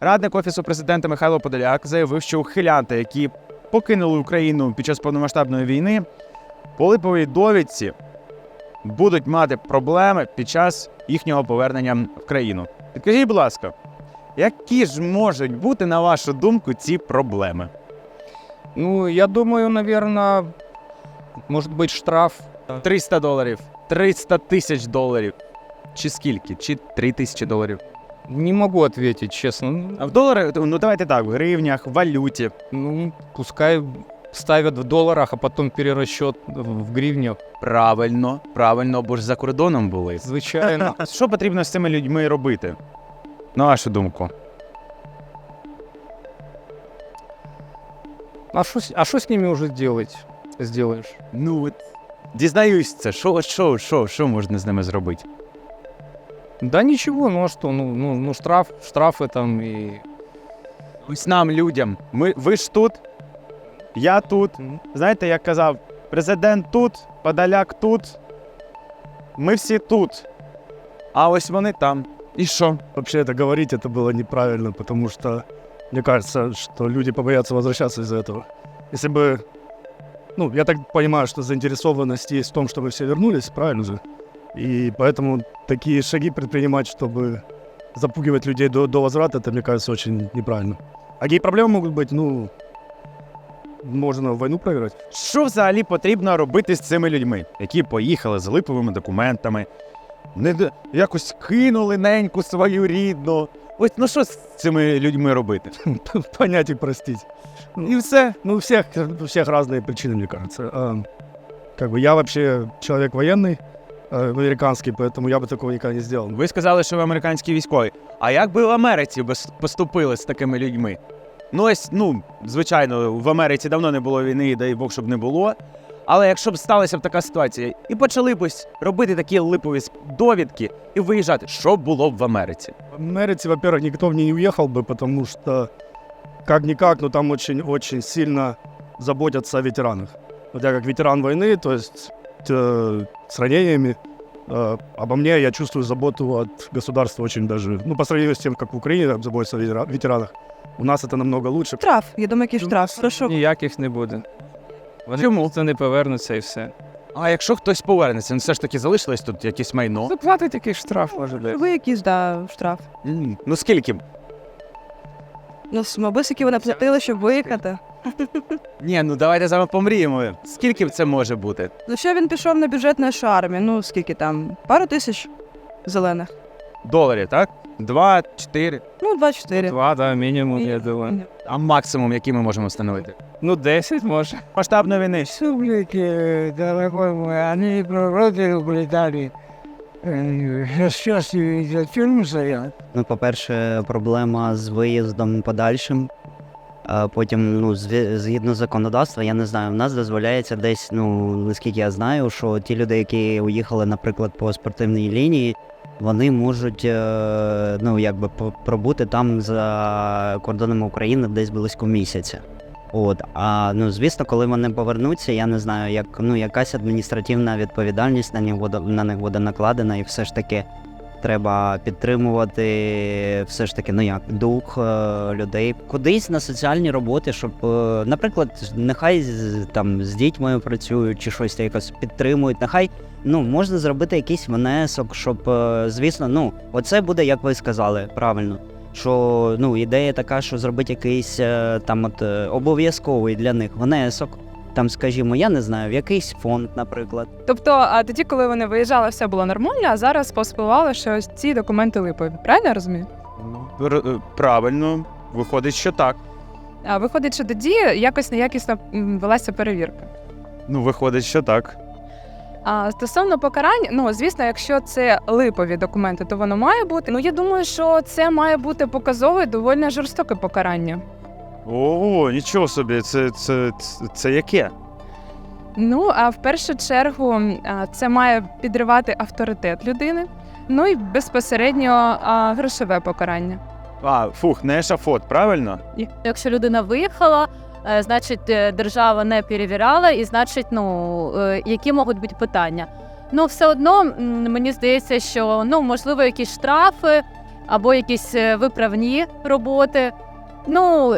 Радник офісу президента Михайло Подоляк заявив, що ухилянти, які покинули Україну під час повномасштабної війни, по липовій довідці будуть мати проблеми під час їхнього повернення в країну. Підкажіть, будь ласка, які ж можуть бути, на вашу думку, ці проблеми? Ну, я думаю, наверное, может быть штраф. 300 доларів, 300 тисяч доларів. Чи скільки? Чи 3 тисячі доларів? Не могу ответить, честно. А в доларах, ну давайте так, в гривнях, в валюті. Ну, пускай ставят в долларах, а потом перерасчет в гривнях. Правильно, правильно, бо ж за кордоном були. Звичайно. Що потрібно з цими людьми робити? На вашу думку? А что с- а что с ними уже делать? Сделаешь? Ну от дізнаюсь це. Що, що, що, що можна з ними зробити? Да ничего, ну а что, ну, ну, ну штраф, штрафы там и... Ось нам, людям. Ми, ви ж тут, я тут. Знаєте, як казав, президент тут, Подоляк тут. Ми всі тут. А ось вони там. І що? Вообще это говорить это было неправильно, потому что мне кажется, что люди побоятся возвращаться из-за этого. Если бы, ну, я так понимаю, что заинтересованность есть в том, чтобы все вернулись, правильно же? И поэтому такие шаги предпринимать, чтобы запугивать людей до, до возврата, это, мне кажется, очень неправильно. А какие проблемы могут быть? Ну, можно войну проиграть. Що взагалі потрібно робити з цими людьми, які поїхали з липовими документами, не д- якось кинули неньку свою рідну. Ось ну що з цими людьми робити? Понять и простить. І все. Ну, у всех, у всех разные причины, мне кажется. А, как бы я вообще человек военный, э, американский, поэтому я бы такого никогда не сделал. Ви сказали, що ви американські військові. А як би в Америці без- поступили з такими людьми? Ну, ось, ну, звичайно, в Америці давно не було війни, і дай Бог, щоб не було. Але якщо б сталася б така ситуація, і почали б ось робити такі липові с- довідки і виїжджати, що було б в Америці? В Америке, во-первых, никто не уехал бы, потому что как-никак, но там очень-очень сильно заботятся о ветеранах. Вот я как ветеран войны, то есть э, с ранениями, э, обо мне я чувствую заботу от государства очень даже, ну, по сравнению с тем, как в Украине там заботятся о ветера- ветеранах, у нас это намного лучше. Штраф, я думаю, який штраф. Прошу. Ніяких не буде. Вони Чому? просто не повернуться і все. А якщо хтось повернеться, ну все ж таки залишилось тут якесь майно. Заплатить якийсь штраф, може бути. Ви якийсь, да, штраф. М, Ну скільки? б? Ну, мабуть, вони платили, щоб виїхати. Ні, ну давайте з вами помріємо. Скільки це може бути? Ну що він пішов на бюджет нашої армії? Ну, скільки там? Пару тисяч зелених. Доларів, так? Два, чотири. Ну, 24. Два, да, мінімум, я думаю. А максимум, який ми можемо встановити? Ну, 10 може. Масштабної війни. республики, дорогой мой, они природы угнетали. Э, Сейчас за тюрьму стоят. Ну, по-перше, проблема з виїздом подальшим. Потім, ну, згідно законодавства, я не знаю, в нас дозволяється десь, ну, наскільки я знаю, що ті люди, які уїхали, наприклад, по спортивній лінії, вони можуть е, ну, якби пробути там за кордонами України десь близько місяця. От, а ну звісно, коли вони повернуться, я не знаю, як ну якась адміністративна відповідальність на них буде на них буде накладена, і все ж таки треба підтримувати все ж таки, ну як дух е, людей кудись на соціальні роботи, щоб, е, наприклад, нехай там з дітьми працюють чи щось якось підтримують. Нехай ну можна зробити якийсь внесок, щоб, е, звісно, ну оце буде, як ви сказали, правильно. Що ну ідея така, що зробити якийсь там от обов'язковий для них внесок. Там, скажімо, я не знаю, в якийсь фонд, наприклад. Тобто, а тоді, коли вони виїжджали, все було нормально, а зараз поспливало, що ось ці документи липові. Правильно я розумію? Р- е, Правильно, виходить, що так. А виходить, що тоді якось неякісно м, велася перевірка. Ну, виходить, що так. А стосовно покарань, ну звісно, якщо це липові документи, то воно має бути. Ну я думаю, що це має бути показове доволі жорстоке покарання. О, нічого собі, це, це, це, це яке? Ну а в першу чергу це має підривати авторитет людини. Ну і безпосередньо грошове покарання. А, фух, не ешафот, правильно? Якщо людина виїхала, е, значить е, держава не перевіряла, і значить, ну е, які можуть бути питання. Ну, все одно мені здається, що ну можливо якісь штрафи, або якісь виправні роботи. Ну,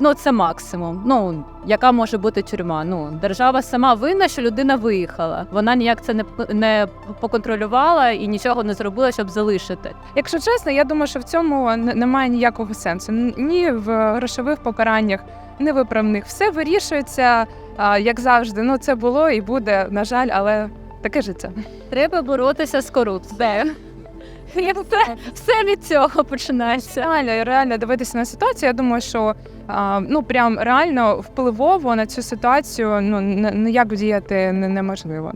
ну це максимум. Ну, яка може бути тюрма? Ну, держава сама винна, що людина виїхала. Вона ніяк це не, не поконтролювала і нічого не зробила, щоб залишити. Якщо чесно, я думаю, що в цьому немає ніякого сенсу. Ні в грошових покараннях, ні виправних. Все вирішується, як завжди. Ну, це було і буде, на жаль, але таке життя. Треба боротися з корупцією. Все, все від цього починається. Реально, реально дивитися на ситуацію. Я думаю, що ну прям реально впливово на цю ситуацію ну ніяк діяти не- неможливо.